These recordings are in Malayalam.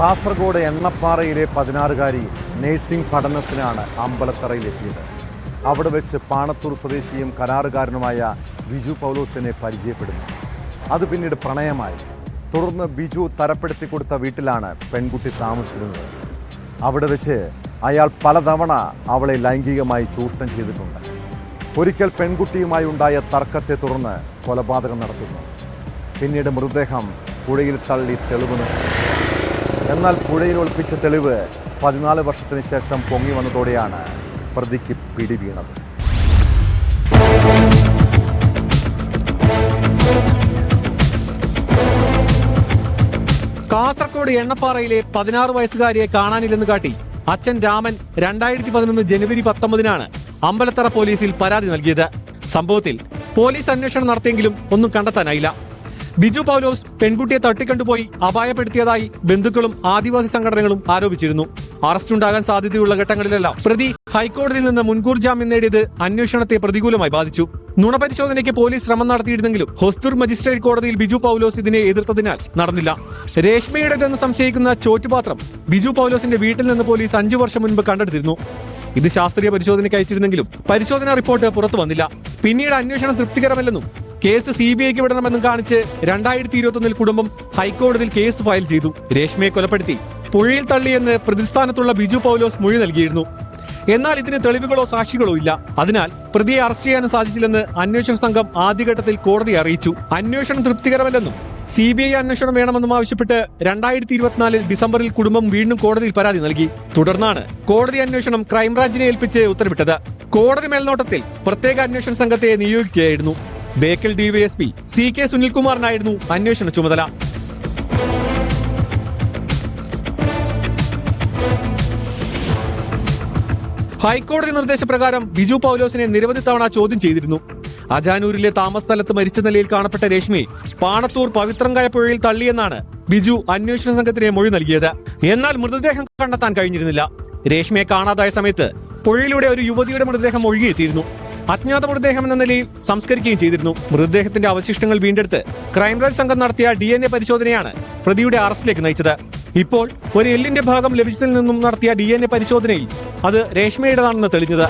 കാസർഗോഡ് എണ്ണപ്പാറയിലെ പതിനാറുകാരി നഴ്സിംഗ് പഠനത്തിനാണ് അമ്പലത്തറയിലെത്തിയത് അവിടെ വെച്ച് പാണത്തൂർ സ്വദേശിയും കരാറുകാരനുമായ ബിജു പൗലോസിനെ പരിചയപ്പെടുന്നു അത് പിന്നീട് പ്രണയമായി. തുടർന്ന് ബിജു തരപ്പെടുത്തി കൊടുത്ത വീട്ടിലാണ് പെൺകുട്ടി താമസിച്ചിരുന്നത്. അവിടെ വെച്ച് അയാൾ പലതവണ അവളെ ലൈംഗികമായി ചൂഷണം ചെയ്തിട്ടുണ്ട്. ഒരിക്കൽ പെൺകുട്ടിയുമായി ഉണ്ടായ തർക്കത്തെ തുടർന്ന് കൊലപാതകം നടത്തുന്നു. പിന്നീട് മൃതദേഹം പുഴയിൽ തള്ളി തെളിവ് നശിപ്പിച്ചു എന്നാൽ പുഴയിൽ ഒളിപ്പിച്ച തെളിവ് പതിനാല് വർഷത്തിന് ശേഷം പൊങ്ങി വന്നതോടെയാണ് പ്രതിക്ക് പിടി വീണത്. കാസർഗോഡ് എണ്ണപ്പാറയിലെ പതിനാറ് വയസ്സുകാരിയെ കാണാനില്ലെന്ന് കാട്ടി അച്ഛൻ രാമൻ രണ്ടായിരത്തി പതിനൊന്ന് ജനുവരി പത്തൊമ്പതിനാണ് അമ്പലത്തറ പോലീസിൽ പരാതി നൽകിയത്. സംഭവത്തിൽ പോലീസ് അന്വേഷണം നടത്തിയെങ്കിലും ഒന്നും കണ്ടെത്താനായില്ല. ബിജു പൗലോസ് പെൺകുട്ടിയെ തട്ടിക്കണ്ടുപോയി അപായപ്പെടുത്തിയതായി ബന്ധുക്കളും ആദിവാസി സംഘടനകളും ആരോപിച്ചിരുന്നു. അറസ്റ്റുണ്ടാകാൻ സാധ്യതയുള്ള ഘട്ടങ്ങളിലെല്ലാം പ്രതി ഹൈക്കോടതിയിൽ നിന്ന് മുൻകൂർ ജാമ്യം നേടിയത് അന്വേഷണത്തെ പ്രതികൂലമായി ബാധിച്ചു. നുണപരിശോധനയ്ക്ക് പോലീസ് ശ്രമം നടത്തിയിരുന്നെങ്കിലും ഹൊസ്തൂർ മജിസ്ട്രേറ്റ് കോടതിയിൽ ബിജു പൗലോസ് ഇതിനെ എതിർത്തതിനാൽ നടന്നില്ല. രേഷ്മയുടേതെന്ന് സംശയിക്കുന്ന ചോറ്റുപാത്രം ബിജു പൗലോസിന്റെ വീട്ടിൽ നിന്ന് പോലീസ് അഞ്ചു വർഷം മുൻപ് കണ്ടെടുത്തിരുന്നു. ഇത് ശാസ്ത്രീയ പരിശോധനയ്ക്ക് അയച്ചിരുന്നെങ്കിലും പരിശോധനാ റിപ്പോർട്ട് പുറത്തു വന്നില്ല. പിന്നീട് അന്വേഷണം തൃപ്തികരമല്ലെന്നും കേസ് സി ബി ഐക്ക് വിടണമെന്നും കാണിച്ച് രണ്ടായിരത്തി ഇരുപത്തൊന്നിൽ കുടുംബം ഹൈക്കോടതിയിൽ കേസ് ഫയൽ ചെയ്തു. രേഷ്മയെ കൊലപ്പെടുത്തി. പുഴയിൽ തള്ളിയെന്ന് പ്രതിസ്ഥാനത്തുള്ള ബിജു പൗലോസ് മൊഴി നൽകിയിരുന്നു. എന്നാൽ ഇതിന് തെളിവുകളോ സാക്ഷികളോ ഇല്ല. അതിനാൽ പ്രതിയെ അറസ്റ്റ് ചെയ്യാനും സാധിച്ചില്ലെന്ന് അന്വേഷണ സംഘം ആദ്യഘട്ടത്തിൽ കോടതിയെ അറിയിച്ചു. അന്വേഷണം തൃപ്തികരമല്ലെന്നും സി ബി ഐ അന്വേഷണം വേണമെന്നും ആവശ്യപ്പെട്ട് രണ്ടായിരത്തി ഇരുപത്തിനാലിൽ ഡിസംബറിൽ കുടുംബം വീണ്ടും കോടതിയിൽ പരാതി നൽകി. തുടർന്നാണ് കോടതി അന്വേഷണം ക്രൈംബ്രാഞ്ചിനെ ഏൽപ്പിച്ച് ഉത്തരവിട്ടത്. കോടതി മേൽനോട്ടത്തിൽ പ്രത്യേക അന്വേഷണ സംഘത്തെ നിയോഗിക്കുകയായിരുന്നു. ബേക്കൽ ഡിവൈഎസ്പി സി കെ സുനിൽകുമാറിനായിരുന്നു അന്വേഷണ ചുമതല. ഹൈക്കോടതി നിർദ്ദേശപ്രകാരം ബിജു പൗലോസിനെ നിരവധി തവണ ചോദ്യം ചെയ്തിരുന്നു. അജാനൂരിലെ താമസ സ്ഥലത്ത് മരിച്ച നിലയിൽ കാണപ്പെട്ട രേഷ്മയെ പാണത്തൂർ പവിത്രങ്കായ പുഴയിൽ തള്ളിയെന്നാണ് ബിജു അന്വേഷണ സംഘത്തിന് മൊഴി നൽകിയത്. എന്നാൽ മൃതദേഹം കണ്ടെത്താൻ കഴിഞ്ഞിരുന്നില്ല. രേഷ്മയെ കാണാതായ സമയത്ത് പുഴയിലൂടെ ഒരു യുവതിയുടെ മൃതദേഹം ഒഴുകിയെത്തിയിരുന്നു. അജ്ഞാത മൃതദേഹം എന്ന നിലയിൽ സംസ്കരിക്കുകയും ചെയ്തിരുന്നു. മൃതദേഹത്തിന്റെ അവശിഷ്ടങ്ങൾ വീണ്ടെടുത്ത് ക്രൈംബ്രാഞ്ച് സംഘം നടത്തിയ ഡി എൻ എ പരിശോധനയാണ് പ്രതിയുടെ അറസ്റ്റിലേക്ക് നയിച്ചത്. ഇപ്പോൾ ഒരു എല്ലിന്റെ ഭാഗം ലഭിച്ചതിൽ നിന്നും നടത്തിയ ഡി എൻ എ പരിശോധനയിൽ അത് രേഷ്മയുടേതാണെന്ന് തെളിഞ്ഞത്.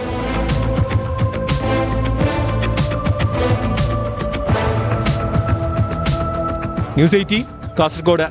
News eighteen Kasaragod.